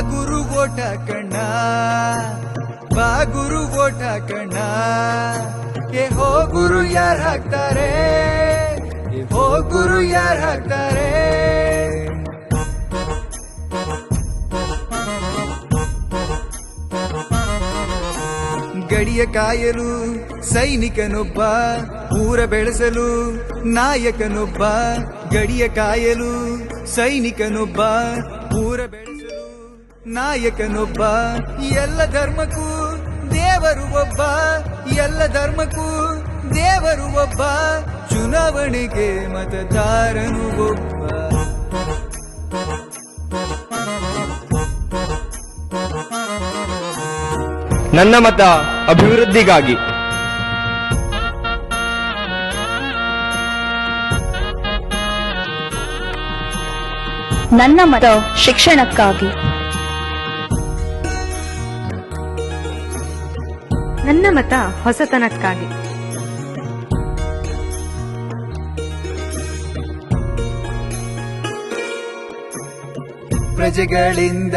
ಗುರು ಓಟ ಕಣ್ಣ. ಬಾ ಗುರು ಓಟ ಕಣ್ಣ. ಏ ಹೋ ಗುರು, ಯಾರ ಹಾಕ್ತಾರೆ? ಏ ಹೋ ಗುರು, ಯಾರ ಹಾಕ್ತಾರೆ? ಗಡಿಯ ಕಾಯಲು ಸೈನಿಕನೊಬ್ಬ, ಊರ ಬೆಳೆಸಲು ನಾಯಕನೊಬ್ಬ, ಗಡಿಯ ಕಾಯಲು ಸೈನಿಕನೊಬ್ಬ, ಊರ ಬೆಳೆ ನಾಯಕನೊಬ್ಬ ಎಲ್ಲ ಧರ್ಮಕ್ಕೂ ದೇವರು ಒಬ್ಬ ಎಲ್ಲ ಧರ್ಮಕ್ಕೂ ದೇವರು ಒಬ್ಬ ಚುನಾವಣೆಗೆ ಮತದಾರನು ಒಬ್ಬ. ನನ್ನ ಮತ ಅಭಿವೃದ್ಧಿಗಾಗಿ. ನನ್ನ ಮತ ಶಿಕ್ಷಣಕ್ಕಾಗಿ. ನನ್ನ ಮತ ಹೊಸತನಕ್ಕಾಗಿ. ಪ್ರಜೆಗಳಿಂದ